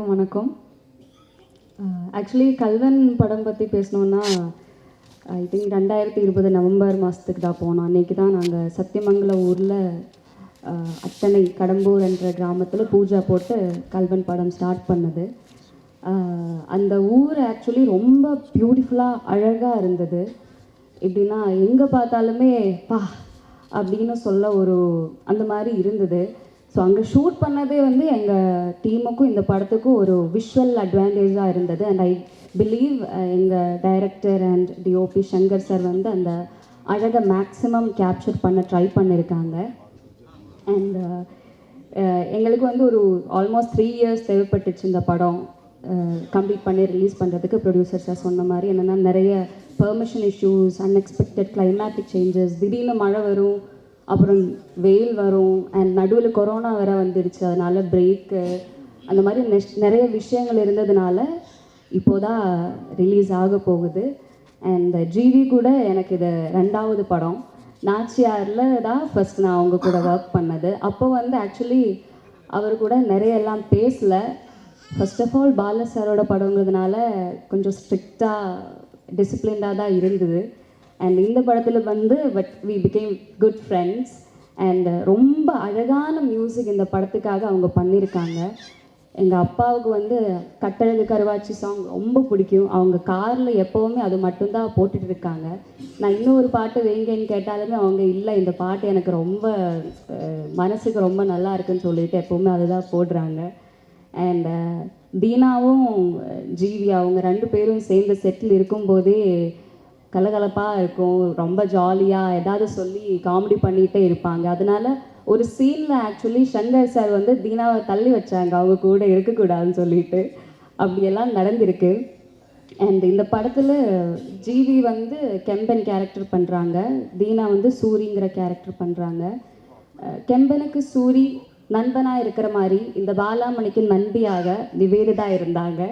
வணக்கம். ஆக்சுவலி கல்வன் படம் பற்றி பேசணுன்னா ஐ திங்க் ரெண்டாயிரத்தி இருபது நவம்பர் மாதத்துக்கு தான் போனோம். அன்றைக்கி தான் நாங்கள் சத்தியமங்கலம் ஊரில் அத்தனை கடம்பூர் என்ற கிராமத்தில் பூஜா போட்டு கல்வன் படம் ஸ்டார்ட் பண்ணது. அந்த ஊர் ஆக்சுவலி ரொம்ப பியூட்டிஃபுல்லாக அழகாக இருந்தது. எப்படின்னா எங்கே பார்த்தாலுமே பா அப்படின்னு சொல்ல ஒரு அந்த மாதிரி இருந்தது. ஸோ அங்கே ஷூட் பண்ணதே வந்து எங்கள் டீமுக்கும் இந்த படத்துக்கும் ஒரு விஷுவல் அட்வான்டேஜாக இருந்தது. அண்ட் ஐ பிலீவ் எங்கள் director and DOP Shankar sir வந்து அந்த அழகை மேக்ஸிமம் கேப்சர் பண்ண ட்ரை பண்ணியிருக்காங்க அண்ட் எங்களுக்கு வந்து ஒரு ஆல்மோஸ்ட் த்ரீ இயர்ஸ் தேவைப்பட்டுச்சு இந்த படம் கம்ப்ளீட் பண்ணி ரிலீஸ் பண்ணுறதுக்கு ப்ரொடியூசர் சார் சொன்ன மாதிரி என்னென்னா நிறைய permission issues unexpected climatic changes திடீர்னு மழை வரும் அப்புறம் வெயில் வரும் அண்ட் நடுவில் கொரோனா வேற வந்துடுச்சு அதனால பிரேக்கு அந்த மாதிரி நெஸ்- நிறைய விஷயங்கள் இருந்ததுனால இப்போதான் ரிலீஸ் ஆக போகுது. அண்ட் ஜிவி கூட எனக்கு இது ரெண்டாவது படம். நாச்சியாரில் தான் ஃபர்ஸ்ட் நான் அவங்க கூட ஒர்க் பண்ணது. அப்போ வந்து ஆக்சுவலி அவர் கூட நிறைய எல்லாம் பேசல. ஃபர்ஸ்ட் ஆஃப் ஆல் பால சாரோட படங்கிறதுனால கொஞ்சம் ஸ்ட்ரிக்டாக டிசிப்ளின்டாக தான் இருந்தது. அண்ட் இந்த படத்தில் வந்து but we become good friends and ரொம்ப அழகான மியூசிக் இந்த படத்துக்காக அவங்க பண்ணியிருக்காங்க எங்கள் அப்பாவுக்கு வந்து கட்டழகு கருவாச்சி சாங் ரொம்ப பிடிக்கும். அவங்க காரில் எப்போவுமே அது மட்டும்தான் போட்டுட்டு இருக்காங்க. நான் இன்னொரு பாட்டு வைங்கன்னு கேட்டாலுமே அவங்க இல்லை இந்த பாட்டு எனக்கு ரொம்ப மனசுக்கு ரொம்ப நல்லா இருக்குன்னு சொல்லிட்டு எப்போவுமே அதுதான் போடுறாங்க. அண்ட் தீனாவும் ஜீவி அவங்க ரெண்டு பேரும் சேர்ந்து செட்டில் இருக்கும்போதே கலகலப்பாக இருக்கும் ரொம்ப ஜாலியாக ஏதாவது சொல்லி காமெடி பண்ணிகிட்டே இருப்பாங்க. அதனால ஒரு சீனில் ஆக்சுவலி சங்கர் சார் வந்து தீனாவை தள்ளி வச்சாங்க. அவங்க கூட இருக்கக்கூடாதுன்னு சொல்லிட்டு. அப்படியெல்லாம் நடந்திருக்கு. அண்ட் இந்த படத்தில் ஜிவி வந்து கெம்பன் கேரக்டர் பண்ணுறாங்க தீனா வந்து சூரிங்கிற கேரக்டர் பண்ணுறாங்க கெம்பனுக்கு சூரி நண்பனாக இருக்கிற மாதிரி இந்த பாலாமணிக்கு நண்பியாக நிவேதிதா இருந்தாங்க.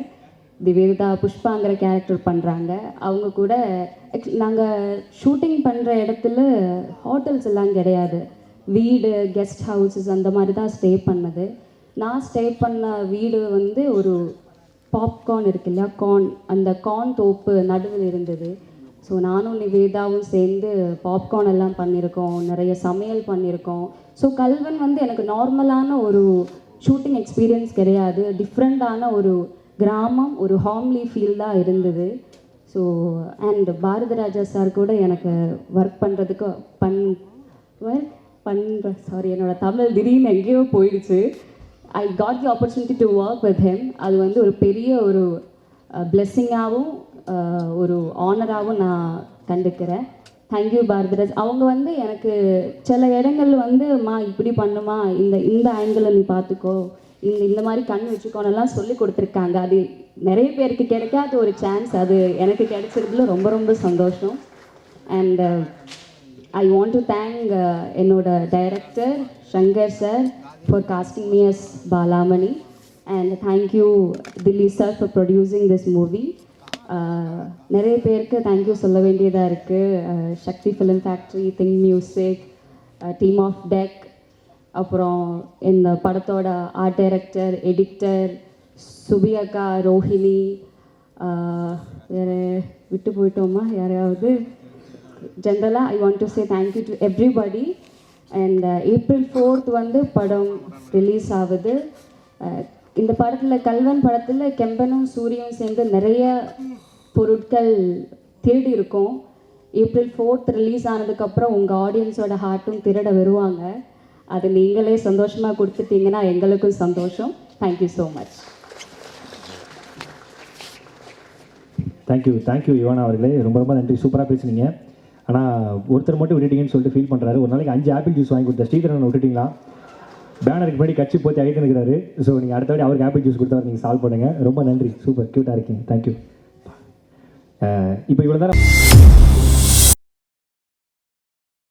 திவேதா புஷ்பாங்கிற கேரக்டர் பண்ணுறாங்க அவங்க கூட நாங்கள் ஷூட்டிங் பண்ணுற இடத்துல ஹோட்டல்ஸ் எல்லாம் கிடையாது. வீடு கெஸ்ட் ஹவுசஸ் அந்த மாதிரி தான் ஸ்டே பண்ணது. நான் ஸ்டே பண்ண வீடு வந்து ஒரு பாப்கார்ன் இருக்கு இல்லையா கார்ன் அந்த கார்ன் தோப்பு நடுவில் இருந்தது. ஸோ நானும் நிவேதாவும் சேர்ந்து பாப்கார்ன் எல்லாம் பண்ணியிருக்கோம் நிறைய சமையல் பண்ணியிருக்கோம். ஸோ கல்வன் வந்து எனக்கு நார்மலான ஒரு ஷூட்டிங் எக்ஸ்பீரியன்ஸ் கிடையாது. டிஃப்ரெண்ட்டான ஒரு கிராமம் ஒரு ஹாம்லி ஃபீல் தான் இருந்தது. ஸோ அண்ட் பாரதிராஜா சார் கூட எனக்கு ஒர்க் பண்ணுறதுக்கு பண் ஒர்க் பண்ணுற சாரி என்னோட தமிழ் திடீர்னு எங்கேயோ போயிடுச்சு. I got the opportunity to work with him அது வந்து ஒரு பெரிய ஒரு பிளெஸ்ஸிங்காகவும் ஒரு ஆனராகவும் நான் கண்டுக்கிறேன். தேங்க்யூ பாரதிராஜ். அவங்க வந்து எனக்கு சில இடங்கள்ல வந்து மா இப்படி பண்ணுமா? இந்த இந்த ஆங்கிளை நீ பார்த்துக்கோ. இந்த இந்த மாதிரி கண் வச்சுக்கோனெல்லாம் சொல்லி கொடுத்துருக்காங்க. அது நிறைய பேருக்கு கிடைக்காத ஒரு சான்ஸ் அது எனக்கு கிடைச்சதுல ரொம்ப ரொம்ப சந்தோஷம். And I want to thank என்னோட director Shankar sir for casting me S Balamani and thank you Dilli sir for producing this movie நிறைய பேருக்கு தேங்க்யூ சொல்ல வேண்டியதாக இருக்குது Sakthi film factory think music team of tech அப்புறம் இந்த படத்தோட art director editor சுபியக்கா ரோஹிணி வேறு விட்டு போயிட்டோமா? யாரையாவது? ஜென்ரலாக I want to say thank you to everybody and April fourth வந்து படம் ரிலீஸ் ஆகுது. இந்த படத்தில் கல்வன் படத்தில் கெம்பனும் சூரியனும் சேர்ந்து நிறைய பொருட்கள் திருடி இருக்கும். ஏப்ரல் ஃபோர்த் ரிலீஸ் ஆனதுக்கப்புறம் உங்கள் ஆடியன்ஸோட ஹார்ட்டும் திருட வருவாங்க. அது நீங்களே சந்தோஷமாக கொடுத்துட்டீங்கன்னா எங்களுக்கும் சந்தோஷம். Thank you so much thank you thank you Yuvana அவர்களே. ரொம்ப ரொம்ப நன்றி. சூப்பராக பேசுனீங்க. ஆனால் ஒருத்தர் மட்டும் விட்டுட்டீங்கன்னு சொல்லிட்டு ஃபீல் பண்ணுறாரு ஒரு நாளைக்கு அஞ்சு ஆப்பிள் ஜூஸ் வாங்கி கொடுத்த ஸ்ரீதரன் விட்டுட்டீங்களா? பேனருக்கு முன்னாடி கட்சி போட்டு அழித்து நிற்கிறாரு ஸோ நீங்கள் அடுத்த வாட்டி அவருக்கு ஆப்பிள் ஜூஸ் கொடுத்தா நீங்கள் சால்வ் பண்ணுங்கள் ரொம்ப நன்றி. சூப்பர். க்யூட்டாக இருக்கீங்க. தேங்க்யூ இப்போ இவ்வளோ நேரம்